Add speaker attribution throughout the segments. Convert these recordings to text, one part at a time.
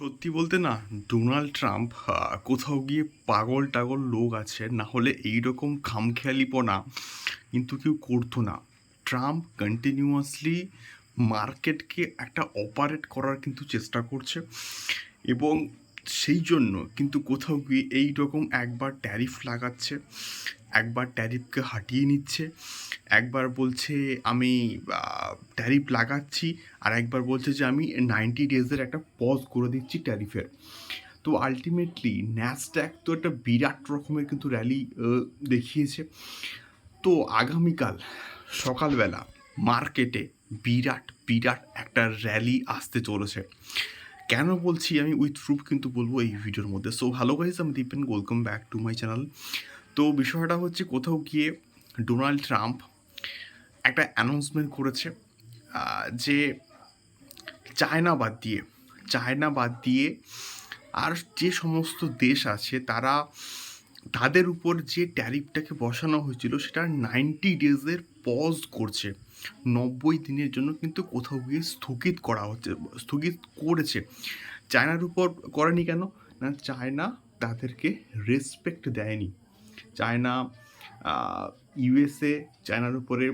Speaker 1: সত্যি বলতে না, ডোনাল্ড ট্রাম্প কোথাও গিয়ে পাগল টাগল লোক আছে, না হলে এইরকম খামখেয়ালিপনা কিন্তু কেউ করতো না। ট্রাম্প কন্টিনিউয়াসলি মার্কেটকে একটা অপারেট করার কিন্তু চেষ্টা করছে এবং সেই জন্য কিন্তু কোথাও গিয়ে এই রকম একবার ট্যারিফ লাগাচ্ছে, একবার ট্যারিফকে হাটিয়ে নিচ্ছে। একবার বলছে আমি ট্যারিফ লাগাচ্ছি আর একবার বলছে যে আমি নাইনটি ডেজের একটা পজ করে দিচ্ছি ট্যারিফের তো আলটিমেটলি ন্যাসড্যাক তো একটা বিরাট রকমের কিন্তু র্যালি দেখিয়েছে। তো আগামীকাল সকালবেলা মার্কেটে বিরাট বিরাট একটা র্যালি আসতে চলেছে। কেন বলছি আমি উইথ প্রুফ কিন্তু বলব এই ভিডিওর মধ্যে। সো ভালো গাইজ আমি Dipen welcome back to my channel তো বিষয়টা হচ্ছে কোথাও গিয়ে ডোনাল্ড ট্রাম্প একটা অ্যানাউন্সমেন্ট করেছে যে চায়না বাদ দিয়ে, চায়না বাদ দিয়ে আর যে সমস্ত দেশ আছে তারা তাদের উপর যে ট্যারিফটাকে বসানো হয়েছিল সেটা নাইনটি ডেজের পজ করছে। নব্বই দিনের জন্য কিন্তু কোথাও গিয়ে স্থগিত করা হচ্ছে, স্থগিত করেছে। চায়নার উপর করেনি কেন? না, চায়না তাদেরকে রেসপেক্ট দেয়নি। চায়না ইউএসএ চায়নার উপরে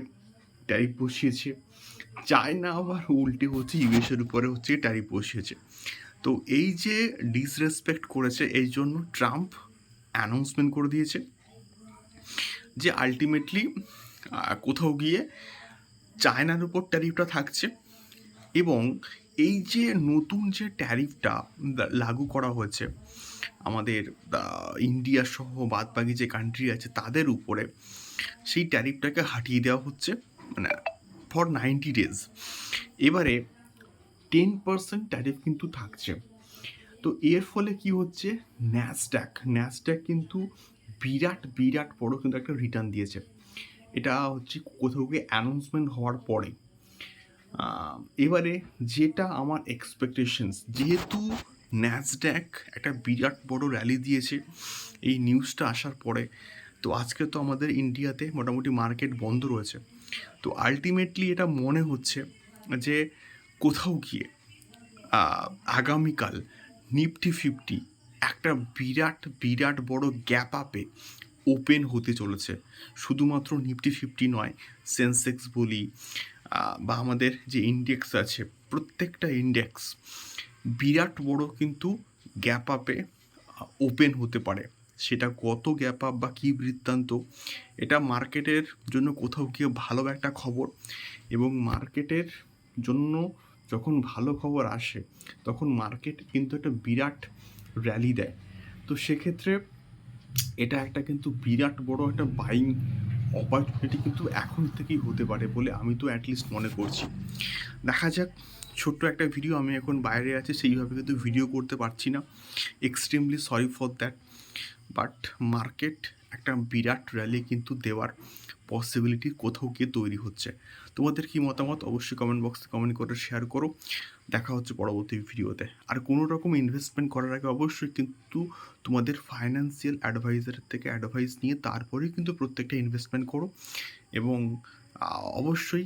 Speaker 1: ট্যারিফ বসিয়েছে। চায়না আবার উল্টে হচ্ছে, ইউএসের উপরে হচ্ছে ট্যারিফ বসিয়েছে। তো এই যে ডিসরেসপেক্ট করেছে, এই জন্য ট্রাম্প অ্যানাউন্সমেন্ট করে দিয়েছে যে আলটিমেটলি কোথাও গিয়ে চায়নার উপর ট্যারিফটা থাকছে এবং এই যে নতুন যে ট্যারিফটা লাগু করা হয়েছে, আমাদের ইন্ডিয়া সহ বাদবাকি যে কান্ট্রি আছে, তাদের উপরে সেই ট্যারিফটাকে হাটিয়ে দেওয়া হচ্ছে। মানে ফর নাইনটি ডেজ এবারে টেন পার্সেন্ট ট্যারিফ কিন্তু থাকছে। তো এর ফলে কি হচ্ছে? ন্যাসড্যাক ন্যাসড্যাক কিন্তু বিরাট বিরাট বড় কিন্তু একটা রিটার্ন দিয়েছে। এটা হচ্ছে কোথাও গিয়ে অ্যানাউন্সমেন্ট হওয়ার পরে। এবারে যেটা আমার এক্সপেকটেশনস যেহেতু ন্যাসড্যাক একটা বিরাট বড় র্যালি দিয়েছে, এই নিউজটা আসার পরে, তো আজকে তো আমাদের ইন্ডিয়াতে মোটামুটি মার্কেট বন্ধ রয়েছে। তো আলটিমেটলি এটা মনে হচ্ছে যে কোথাও গিয়ে আগামীকাল নিফটি ফিফটি একটা বিরাট বিরাট বড় গ্যাপ আপে ওপেন হতে চলেছে। শুধুমাত্র নিফটি ফিফটি নয় সেন্সেক্স বলি বা আমাদের যে ইন্ডেক্স আছে, প্রত্যেকটা ইন্ডেক্স বিরাট বড় কিন্তু গ্যাপ আপে ওপেন হতে পারে। সেটা কত গ্যাপ আপ বা কী বৃত্তান্ত, এটা মার্কেটের জন্য কোথাও গিয়ে ভালো একটা খবর এবং মার্কেটের জন্য যখন ভালো খবর আসে, তখন মার্কেট কিন্তু একটা বিরাট র্যালি দেয়। তো সেক্ষেত্রে এটা একটা কিন্তু বিরাট বড় একটা বাইং অপরচুনিটি কিন্তু এখন থেকেই হতে পারে বলে আমি তো অ্যাটলিস্ট মনে করছি। দেখা যাক, ছোট্ট একটা ভিডিও আমি এখন বাইরে আছি, সেইভাবে কিন্তু ভিডিও করতে পারছি না। Extremely sorry for that but market একটা বিরাট র্যালি কিন্তু দেওয়ার পসিবিলিটি কোথাও গিয়ে তৈরি হচ্ছে। তোমাদের কি মতামত? অবশ্যই কমেন্ট বক্সে কমেন্ট করে শেয়ার করো। দেখা হচ্ছে পরবর্তী ভিডিওতে আর কোনো রকম ইনভেস্টমেন্ট করার আগে অবশ্যই কিন্তু তোমাদের ফাইন্যান্সিয়াল অ্যাডভাইজারের থেকে অ্যাডভাইস নিয়ে তারপরেই কিন্তু প্রত্যেকটা ইনভেস্টমেন্ট করো। এবং অবশ্যই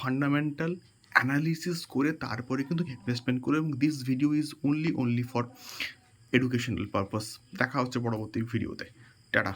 Speaker 1: ফান্ডামেন্টাল অ্যানালিসিস করে তারপরে কিন্তু ইনভেস্টমেন্ট করো। এবং this video is only only for educational purpose দেখা হচ্ছে পরবর্তী ভিডিওতে টাটা।